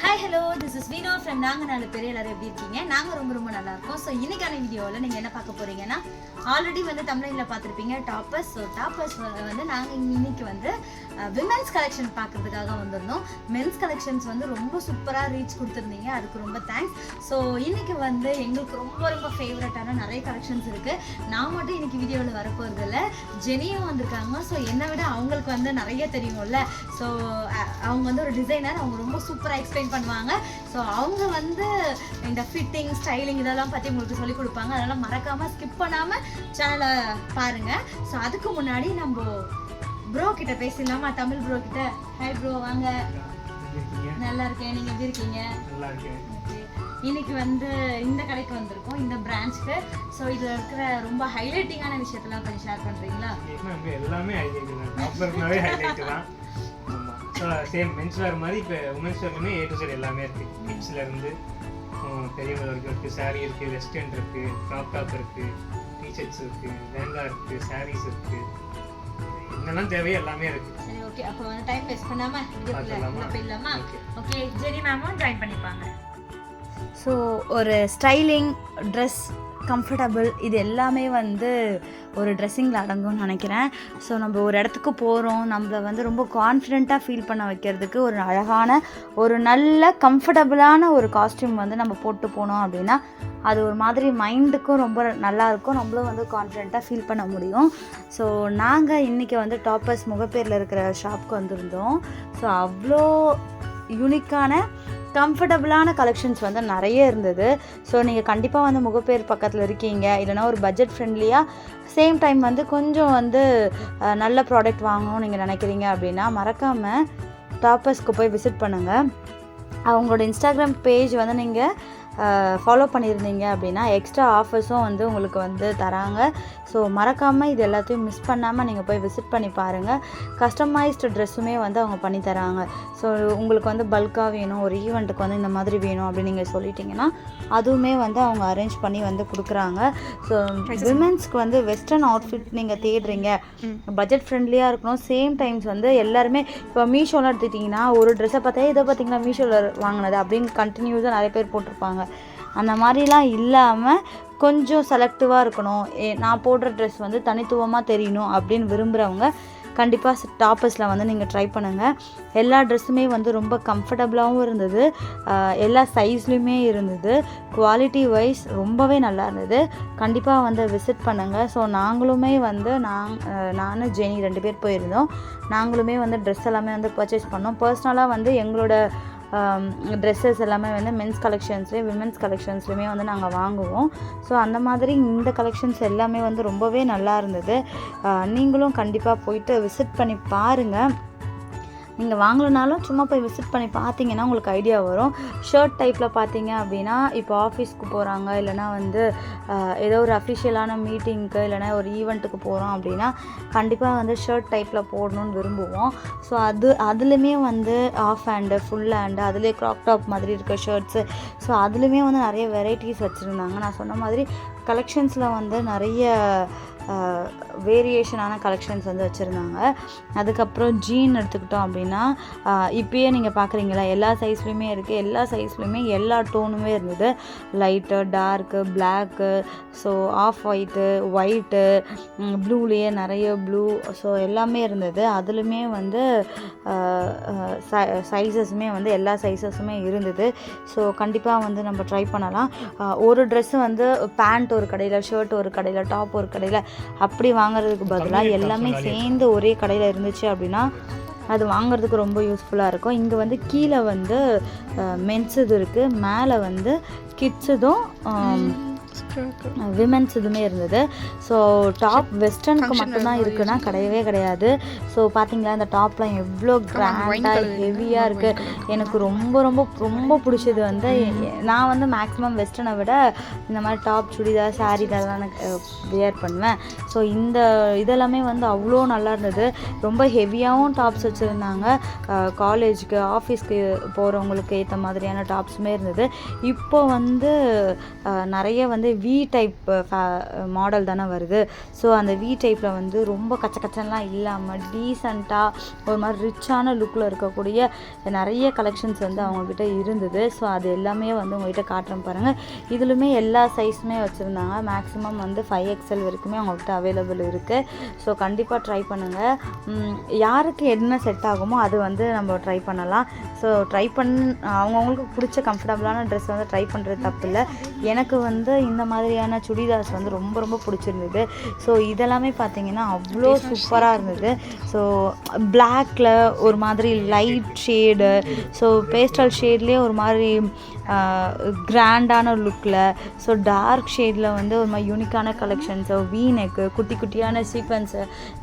Hi. Hi hello this is Vino from நாங்கள் நாலு பேர் எல்லாரும் எப்படி இருக்கீங்க? நாங்கள் ரொம்ப ரொம்ப நல்லா இருக்கோம். ஸோ இன்னைக்கான வீடியோவில் நீங்கள் என்ன பார்க்க போறீங்கன்னா ஆல்ரெடி வந்து தமிழில் பார்த்துருப்பீங்க டாப்பர்ஸ் ஸோ டாப்பர்ஸ் வந்து நாங்கள் இன்னைக்கு வந்து விமென்ஸ் கலெக்ஷன் பார்க்கறதுக்காக வந்திருந்தோம். மென்ஸ் கலெக்ஷன்ஸ் வந்து ரொம்ப சூப்பராக ரீச் கொடுத்துருந்தீங்க. அதுக்கு ரொம்ப தேங்க்ஸ் ஸோ இன்னைக்கு வந்து எங்களுக்கு ரொம்ப ரொம்ப ஃபேவரட்டான நிறைய கலெக்ஷன்ஸ் இருக்குது நான் மட்டும் இன்னைக்கு வீடியோவில் வரப்போகிறது இல்லை ஜெனியும் வந்திருக்காங்க. ஸோ என்னை விட அவங்களுக்கு வந்து நிறைய தெரியும்ல. ஸோ அவங்க வந்து ஒரு டிசைனர் அவங்க ரொம்ப சூப்பராக எக்ஸ்பிளைன் பண்ணுவாங்க. ஸோ அவங்க வந்து இந்த ஃபிட்டிங் ஸ்டைலிங் இதெல்லாம் பற்றி உங்களுக்கு சொல்லிக் கொடுப்பாங்க. அதனால் மறக்காமல் ஸ்கிப் பண்ணாமல் சேனலை பாருங்கள் ஸோ அதுக்கு முன்னாடி நம்ம ப்ரோ கிட்ட பேசிடலாமா? தமிழ் ப்ரோ கிட்ட. ஹாய் ப்ரோ வாங்க? நல்லா இருக்கேன். நீங்கள் எப்படி இருக்கீங்க? நல்லா இருக்கேன். Okay. இன்னைக்கு வந்து இந்த கடைக்கு வந்திருக்கோம். இந்த பிரான்ச்க்கு ஸோ இதில் இருக்கிற ரொம்ப ஹைலைட்டிங்கான விஷயத்தெல்லாம் கொஞ்சம் ஷேர் பண்ணுறீங்களா எல்லாமே ஹைலைட் தான். சேம் மென்ஸ் வேர் மாதிரி இப்போ உமன்ஸ் வேர்லுமே ஏ டு சைடு எல்லாமே இருக்கு. கிட்ஸ்ல இருந்து உம், பெரியவங்க வரைக்கும் இருக்கு. Saree இருக்கு வெஸ்டர்ன் இருக்கு க்ராப் டாப் இருக்கு டிஷர்ட்ஸ் இருக்கு லெஹங்கா இருக்கு sarees இருக்கு. என்னெல்லாம் தேவையோ எல்லாமே இருக்கு. சரி ஓகே அப்போ வந்து டைம் வேஸ்ட் பண்ணாமல் போயிடலாமா. ஓகே ஜெனி மேமும் ஜாயின் பண்ணிப்பாங்க. ஸோ ஒரு ஸ்டைலிங் ட்ரெஸ் கம்ஃபர்டபுள் இது எல்லாமே வந்து ஒரு ட்ரெஸ்ஸிங்கில் அடங்கும்னு நினைக்கிறேன். ஸோ நம்ம ஒரு இடத்துக்கு போகிறோம் நம்மளை வந்து ரொம்ப கான்ஃபிடெண்ட்டாக ஃபீல் பண்ண வைக்கிறதுக்கு ஒரு அழகான ஒரு நல்ல கம்ஃபர்டபுளான ஒரு காஸ்டியூம் வந்து நம்ம போட்டு போனோம் அப்படின்னா அது ஒரு மாதிரி மைண்டுக்கும் ரொம்ப நல்லாயிருக்கும் நம்மளும் வந்து கான்ஃபிடெண்ட்டாக ஃபீல் பண்ண முடியும். ஸோ நாங்கள் இன்றைக்கி வந்து டாப்பர்ஸ் முகப்பேரில் இருக்கிற ஷாப்க்கு வந்திருந்தோம். ஸோ அவ்வளோ யூனிக்கான கம்ஃபர்டபுளான கலெக்ஷன்ஸ் வந்து நிறைய இருந்தது. ஸோ நீங்கள் கண்டிப்பாக வந்து முகப்பேர் பக்கத்தில் இருக்கீங்க. இல்லைனா ஒரு பட்ஜெட் ஃப்ரெண்ட்லியாக சேம் டைம் வந்து கொஞ்சம் வந்து நல்ல ப்ராடக்ட் வாங்கணும்னு நீங்கள் நினைக்கிறீங்க அப்படின்னா மறக்காமல் டாப்பர்ஸ்க்கு போய் விசிட் பண்ணுங்கள் அவங்களோட இன்ஸ்டாகிராம் பேஜ் வந்து நீங்கள் ஃபாலோ பண்ணியிருந்தீங்க அப்படின்னா எக்ஸ்ட்ரா ஆஃபர்ஸும் வந்து உங்களுக்கு வந்து தராங்க. ஸோ மறக்காமல் இது எல்லாத்தையும் மிஸ் பண்ணாமல் நீங்கள் போய் விசிட் பண்ணி பாருங்கள் கஸ்டமைஸ்டு ட்ரெஸ்ஸுமே வந்து அவங்க பண்ணி தராங்க. ஸோ உங்களுக்கு வந்து பல்காக வேணும் ஒரு ஈவெண்ட்டுக்கு வந்து இந்த மாதிரி வேணும் அப்படின்னு நீங்கள் சொல்லிட்டீங்கன்னா அதுவுமே வந்து அவங்க அரேஞ்ச் பண்ணி வந்து கொடுக்குறாங்க. ஸோ விமென்ஸ்க்கு வந்து வெஸ்டர்ன் அவுட்ஃபிட் நீங்கள் தேடுறீங்க. பட்ஜெட் ஃப்ரெண்ட்லியாக இருக்கணும். சேம் டைம்ஸ் வந்து எல்லாருமே இப்போ மீஷோலாம் எடுத்துக்கிட்டிங்கன்னா ஒரு ட்ரெஸ்ஸை பார்த்தா இதை பார்த்தீங்கன்னா மீஷோவில் வாங்கினது அப்படின்னு கண்டினியூஸாக நிறைய பேர் போட்டிருப்பாங்க. அந்த மாதிரிலாம் இல்லாமல் கொஞ்சம் செலக்டிவாக இருக்கணும். ஏ நான் போடுற ட்ரெஸ் வந்து தனித்துவமாக தெரியணும் அப்படின்னு விரும்புகிறவங்க கண்டிப்பாக டாப்பர்ஸில் வந்து நீங்கள் ட்ரை பண்ணுங்கள் எல்லா ட்ரெஸ்ஸுமே வந்து ரொம்ப கம்ஃபர்டபுளாகவும் இருந்தது. எல்லா சைஸ்லையுமே இருந்தது. குவாலிட்டி வைஸ் ரொம்பவே நல்லா இருந்தது. கண்டிப்பாக வந்து விசிட் பண்ணுங்கள் ஸோ நாங்களுமே வந்து நாங் நானும் ஜெனி ரெண்டு பேர் போயிருந்தோம். நாங்களுமே வந்து ட்ரெஸ் எல்லாமே வந்து பர்ச்சேஸ் பண்ணோம். பர்சனலாக வந்து எங்களோட Um, ட்ரெஸ்ஸஸ் எல்லாமே வந்து மென்ஸ் கலெக்ஷன்ஸ்லேயும் விமென்ஸ் கலெக்ஷன்ஸ்லையுமே வந்து நாங்கள் வாங்குவோம். ஸோ அந்த மாதிரி இந்த கலெக்ஷன்ஸ் எல்லாமே வந்து ரொம்பவே நல்லா இருந்தது. Uh, நீங்களும் கண்டிப்பாக போயிட்டு விசிட் பண்ணி பாருங்கள் நீங்கள் வாங்கலனாலும் சும்மா போய் விசிட் பண்ணி பார்த்தீங்கன்னா உங்களுக்கு ஐடியா வரும். ஷர்ட் டைப்பில் பார்த்தீங்க அப்படின்னா இப்போ ஆஃபீஸ்க்கு போகிறாங்க இல்லைனா வந்து ஏதோ ஒரு அஃபிஷியலான மீட்டிங்க்கு இல்லைனா ஒரு ஈவெண்ட்டுக்கு போகிறோம் அப்படின்னா கண்டிப்பாக வந்து ஷர்ட் டைப்பில் போடணும்னு விரும்புவோம். ஸோ அது அதுலேயுமே வந்து ஆஃப் ஹேண்டு ஃபுல் ஹேண்டு அதுலேயே க்ராப் டாப் மாதிரி இருக்க ஷர்ட்ஸு ஸோ அதுலேயுமே வந்து நிறைய வெரைட்டிஸ் வச்சுருந்தாங்க. நான் சொன்ன மாதிரி கலெக்ஷன்ஸில் வந்து நிறைய வேரியேஷனான கலெக்ஷன்ஸ் வந்து வச்சுருந்தாங்க. அதுக்கப்புறம் ஜீன் எடுத்துக்கிட்டோம் அப்படின்னா இப்போயே நீங்கள் பார்க்குறீங்களா எல்லா சைஸ்லேயுமே இருக்குது எல்லா சைஸ்லேயுமே எல்லா டோனுமே இருந்தது. Light dark black so off white white ப்ளூலேயே நிறைய ப்ளூ ஸோ எல்லாமே இருந்தது. அதுலேயுமே வந்து சைஸஸுமே வந்து எல்லா சைஸஸுமே இருந்தது. ஸோ கண்டிப்பாக வந்து நம்ம ட்ரை பண்ணலாம். ஒரு ட்ரெஸ்ஸு வந்து பேண்ட் ஒரு கடையில் ஷர்ட் ஒரு கடையில் டாப் ஒரு கடையில் அப்படி வாங்குறதுக்கு பதிலாக எல்லாமே சேர்ந்து ஒரே கடையில் இருந்துச்சு அப்படின்னா அது வாங்குறதுக்கு ரொம்ப யூஸ்ஃபுல்லாக இருக்கும். இங்கே வந்து கீழே வந்து மென்ஸ் இது இருக்குது மேலே வந்து கிட்ஸுதும் விமென்ஸ் இதுவுமே இருந்தது. ஸோ டாப் வெஸ்டர்னுக்கு மட்டும்தான் இருக்குன்னா கிடையவே கிடையாது. ஸோ பார்த்தீங்களா இந்த டாப்லாம் எவ்வளோ கிராண்டாக ஹெவியாக இருக்குது எனக்கு ரொம்ப ரொம்ப ரொம்ப பிடிச்சது வந்து எ- நான் வந்து மேக்ஸிமம் வெஸ்டர்னை விட இந்த மாதிரி டாப் சுடிதார் saree இதெல்லாம் எனக்கு வியர் பண்ணுவேன். ஸோ இந்த இதெல்லாமே வந்து அவ்வளோ நல்லா இருந்தது. ரொம்ப ஹெவியாகவும் டாப்ஸ் வச்சுருந்தாங்க. காலேஜுக்கு ஆஃபீஸ்க்கு போகிறவங்களுக்கு ஏற்ற மாதிரியான டாப்ஸுமே இருந்தது. இப்போ வந்து நிறைய வந்து வந்து வி டைப் மாடல் தானே வருது. ஸோ அந்த வி டைப்பில் வந்து ரொம்ப கச்ச கச்சன்லாம் இல்லாமல் டீசெண்டாக ஒரு மாதிரி ரிச்சான லுக்கில் இருக்கக்கூடிய நிறைய கலெக்ஷன்ஸ் வந்து அவங்கக்கிட்ட இருந்தது. ஸோ அது எல்லாமே வந்து உங்கள்கிட்ட காட்டுறேன் பாருங்கள் இதுலுமே எல்லா சைஸுமே வச்சுருந்தாங்க. மேக்ஸிமம் வந்து ஃபைவ் எக்ஸல் வரைக்குமே அவங்கக்கிட்ட அவைலபிள் இருக்குது ஸோ கண்டிப்பாக ட்ரை பண்ணுங்கள் யாருக்கு என்ன செட் ஆகுமோ அது வந்து நம்ம ட்ரை பண்ணலாம். ஸோ ட்ரை பண் அவங்கவுங்களுக்கு பிடிச்ச கம்ஃபர்டபுளான ட்ரெஸ் வந்து ட்ரை பண்ணுறது தப்பு இல்லை. எனக்கு வந்து இந்த மாதிரியான சுடிதார்ஸ் வந்து ரொம்ப ரொம்ப பிடிச்சிருந்தது. ஸோ இதெல்லாமே பார்த்தீங்கன்னா அவ்வளோ சூப்பராக இருந்தது. ஸோ பிளாக்ல ஒரு மாதிரி லைட் ஷேடு ஸோ பேஸ்டல் ஷேட்லேயே ஒரு மாதிரி கிராண்டான லுக்கில் ஸோ டார்க் ஷேடில் வந்து ஒரு மாதிரி யூனிக்கான கலெக்ஷன்ஸு வீனெக்கு குட்டி குட்டியான சீக்வன்ஸு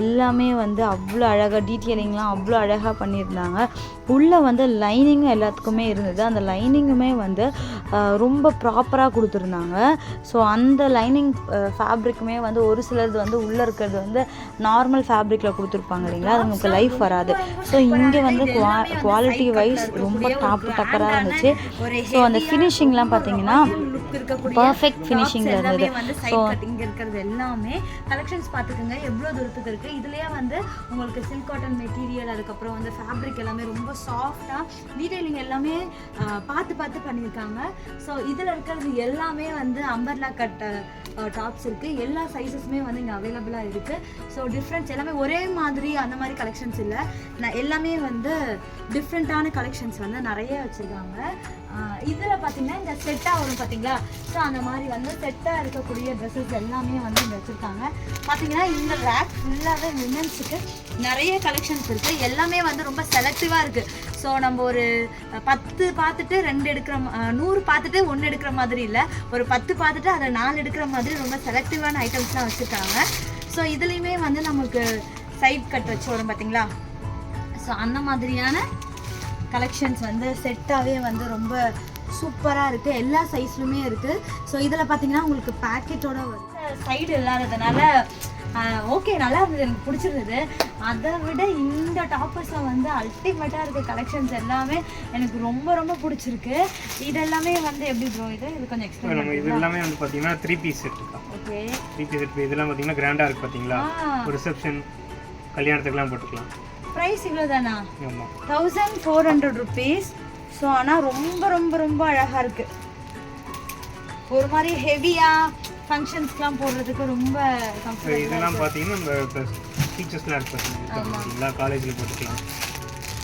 எல்லாமே வந்து அவ்வளோ அழகாக டீட்டெயிலிங்லாம் அவ்வளோ அழகாக பண்ணியிருந்தாங்க. உள்ளே வந்து லைனிங்கும் எல்லாத்துக்குமே இருந்தது. அந்த லைனிங்குமே வந்து ரொம்ப ப்ராப்பராக கொடுத்துருந்தாங்க. ஸோ அந்த லைனிங் ஃபேப்ரிக்குமே வந்து ஒரு சிலது வந்து உள்ளே இருக்கிறது வந்து நார்மல் ஃபேப்ரிக்கில் கொடுத்துருப்பாங்க இல்லைங்களா? அதுங்களுக்கு லைஃப் வராது. ஸோ இங்கே வந்து குவா குவாலிட்டி வைஸ் ரொம்ப டாப் டக்கராக இருந்துச்சு. ஸோ அந்த ஃபினிஷிங்லாம் பார்த்தீங்கன்னா பர்ஃபெக்ட் ஃபினிஷிங்கில் இருந்தது. வந்து ஸோ சைட் கட்டிங் இருக்கிறது எல்லாமே கலெக்ஷன்ஸ் பார்த்துக்கோங்க. எவ்வளோ தூரத்துக்கு இருக்கு? இதுலயே வந்து உங்களுக்கு சில்க் காட்டன் மெட்டீரியல் அதுக்கப்புறம் வந்து ஃபேப்ரிக் எல்லாமே ரொம்ப சாஃப்டாக டீடைலிங் எல்லாமே பார்த்து பார்த்து பண்ணியிருக்காங்க. ஸோ இதில் இருக்கிறது எல்லாமே வந்து அம்பர்லா கட் டாப்ஸ் இருக்கு. எல்லா சைஸஸுமே வந்து இங்கே அவைலபிளாக இருக்கு. ஸோ டிஃப்ரெண்ட்ஸ் எல்லாமே ஒரே மாதிரி அந்த மாதிரி கலெக்ஷன்ஸ் இல்லை. நான் எல்லாமே வந்து டிஃப்ரெண்ட்டான கலெக்ஷன்ஸ் வந்து நிறைய வச்சுருக்காங்க. இதில் பார்த்தீங்கன்னா இந்த செட்டாக வரும் பார்த்தீங்களா ஸோ அந்த மாதிரி வந்து செட்டாக இருக்கக்கூடிய ட்ரெஸ்ஸஸ் எல்லாமே வந்து இங்கே வச்சுருக்காங்க. பார்த்தீங்கன்னா இந்த ரேக் ஃபுல்லாகவே விமன்ஸுக்கு நிறைய கலெக்ஷன்ஸ் இருக்குது எல்லாமே வந்து ரொம்ப செலக்டிவாக இருக்குது ஸோ நம்ம ஒரு பத்து பார்த்துட்டு ரெண்டு எடுக்கிற நூறு பார்த்துட்டு ஒன்று எடுக்கிற மாதிரி இல்லை. ஒரு பத்து பார்த்துட்டு அதை நாலு எடுக்கிற மாதிரி ரொம்ப செலக்டிவான ஐட்டம்ஸ்லாம் வச்சுருக்காங்க. ஸோ இதுலேயுமே வந்து நமக்கு சைட் கட் வச்சு வரும் பார்த்தீங்களா ஸோ அந்த மாதிரியான கலெக்ஷன்ஸ் வந்து செட்டாகவே வந்து ரொம்ப சூப்பராக இருக்குது எல்லா சைஸ்லுமே இருக்குது ஸோ இதில் பார்த்தீங்கன்னா உங்களுக்கு பேக்கெட்டோட சைடு இல்லாததுனால ஓகே நல்லா இருந்தது. எனக்கு பிடிச்சிருந்தது. அதை விட இந்த டாப்பர்ஸில் வந்து அல்டிமேட்டாக இருக்க கலெக்ஷன்ஸ் எல்லாமே எனக்கு ரொம்ப ரொம்ப பிடிச்சிருக்கு. இதெல்லாமே வந்து எப்படி ப்ரோ இது? இது கொஞ்சம் இப்போ நம்ம இது எக்ஸ்பிளைன் எல்லாமே வந்து பார்த்தீங்கன்னா three piece set okay three piece set இதெல்லாம் பார்த்தீங்கன்னா கிராண்டாக இருக்குது பார்த்தீங்களா ரிசப்ஷன் கல்யாணத்துக்குலாம் போட்டுக்கலாம். ப்ரைஸ் இவ்வளோ தானா thousand four hundred rupees so ஆனால் ரொம்ப ரொம்ப ரொம்ப அழகாக இருக்குது ஒரு மாதிரி ஹெவியாக ஃபங்க்ஷன்ஸ்லாம் போடுறதுக்கு ரொம்ப இதெல்லாம் பார்த்தீங்கன்னா நம்ம டீச்சர்ஸ்லாம் இருக்கு பார்த்தீங்களா காலேஜில் போட்டுக்கலாம்.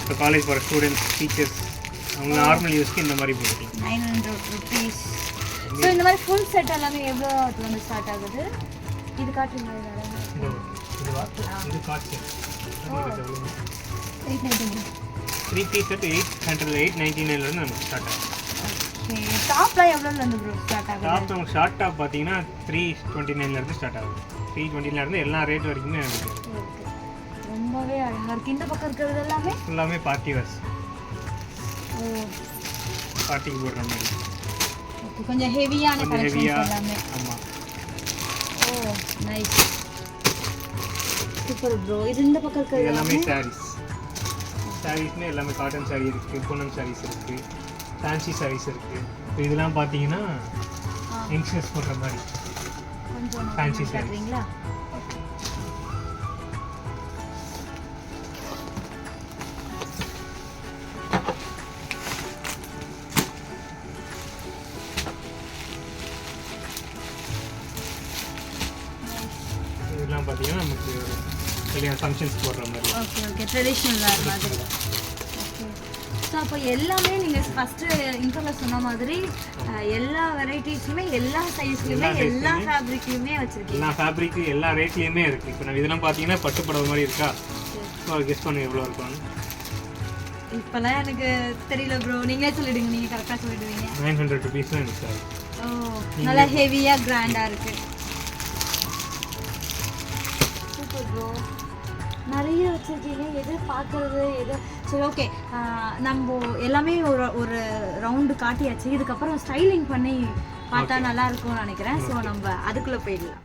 இப்போ காலேஜ் போகிற ஸ்டூடெண்ட்ஸ் டீச்சர்ஸ் அவங்க நார்மல் யூஸ்க்கு இந்த மாதிரி போட்டுக்கலாம். நைன் ஹண்ட்ரட் ருபீஸ் ஸோ இந்த மாதிரி ஃபுல் செட் எல்லாமே எவ்வளோ வந்து ஸ்டார்ட் ஆகுது? இது காட்டுறீங்களா? இது அழகா three piece set eight hundred eight ninety நைன்லேருந்து நமக்கு ஸ்டார்ட் ஆகும் டாப்லாம் எவ்வளோலேருந்து ப்ரோ ஸ்டார்ட் ஆகுது டாப் ஷார்ட் டாப் பார்த்தீங்கன்னா த்ரீ டுவெண்ட்டி நைன்லேருந்து ஸ்டார்ட் ஆகுது த்ரீ டுவெண்ட்டிலேருந்து எல்லா ரேட் வரைக்குமே ரொம்பவே அழகாக இருக்குது இந்த பக்கம் இருக்கிறது எல்லாமே ஃபுல்லாமே பார்ட்டி ஓ பார்ட்டிக்கு போடுற மாதிரி கொஞ்சம் ஹெவியான கொஞ்சம் கலெக்ஷன்ஸ் எல்லாமே ஆமாம் ஓ நைஸ் சூப்பர் ப்ரோ இது இந்த பக்கம் இருக்கிறது எல்லாமே சாரீஸ் சாரீஸ்மே எல்லாமே காட்டன் சாரீ இருக்குது பூனம் சாரீஸ் இருக்குது ஃபேன்சி சாரீஸ் இருக்குது இப்போ இதெல்லாம் பார்த்தீங்கன்னா. யங்ஸ்டர்ஸ் போடுற மாதிரி. கொஞ்சம் Fancy ஃபங்க்ஷன்ஸ் போடுற மாதிரி. ஓகே ஓகே ட்ரெடிஷ்னல் வேர் மாதிரி. ஸோ அப்போ எல்லாமே நீங்கள் ஃபஸ்ட்டு இன்டர்வில் சொன்ன மாதிரி எல்லா வெரைட்டிஸுமே எல்லா சைஸ்லையுமே எல்லா. ஃபேப்ரிக்லையுமே வச்சுருக்கீங்க. எல்லா ஃபேப்ரிக்கு எல்லா ரேட்லேயுமே இருக்குது இப்போ நம்ம இதெல்லாம் பார்த்தீங்கன்னா பட்டு புடவை மாதிரி இருக்கா? ஸோ கெஸ் பண்ணு எவ்வளோ இருக்கும்னு. இப்போல்லாம் எனக்கு தெரியல ப்ரோ நீங்களே சொல்லிடுங்க. நீங்கள் கரெக்டாக சொல்லிடுவீங்க. நைன் ஹண்ட்ரட் ருபீஸ் தான் எனக்கு சார். ஓ நல்லா ஹெவியாக கிராண்டாக இருக்கு. நிறைய வச்சிருக்கீங்க. எது பார்க்கறது எது? சரி ஓகே நம்ம எல்லாமே ஒரு ஒரு ரவுண்டு காட்டியாச்சு. இதுக்கப்புறம் ஸ்டைலிங் பண்ணி பார்த்தா நல்லா இருக்கும்னு நினைக்கிறேன். ஸோ நம்ம அதுக்குள்ளே போயிடலாம்.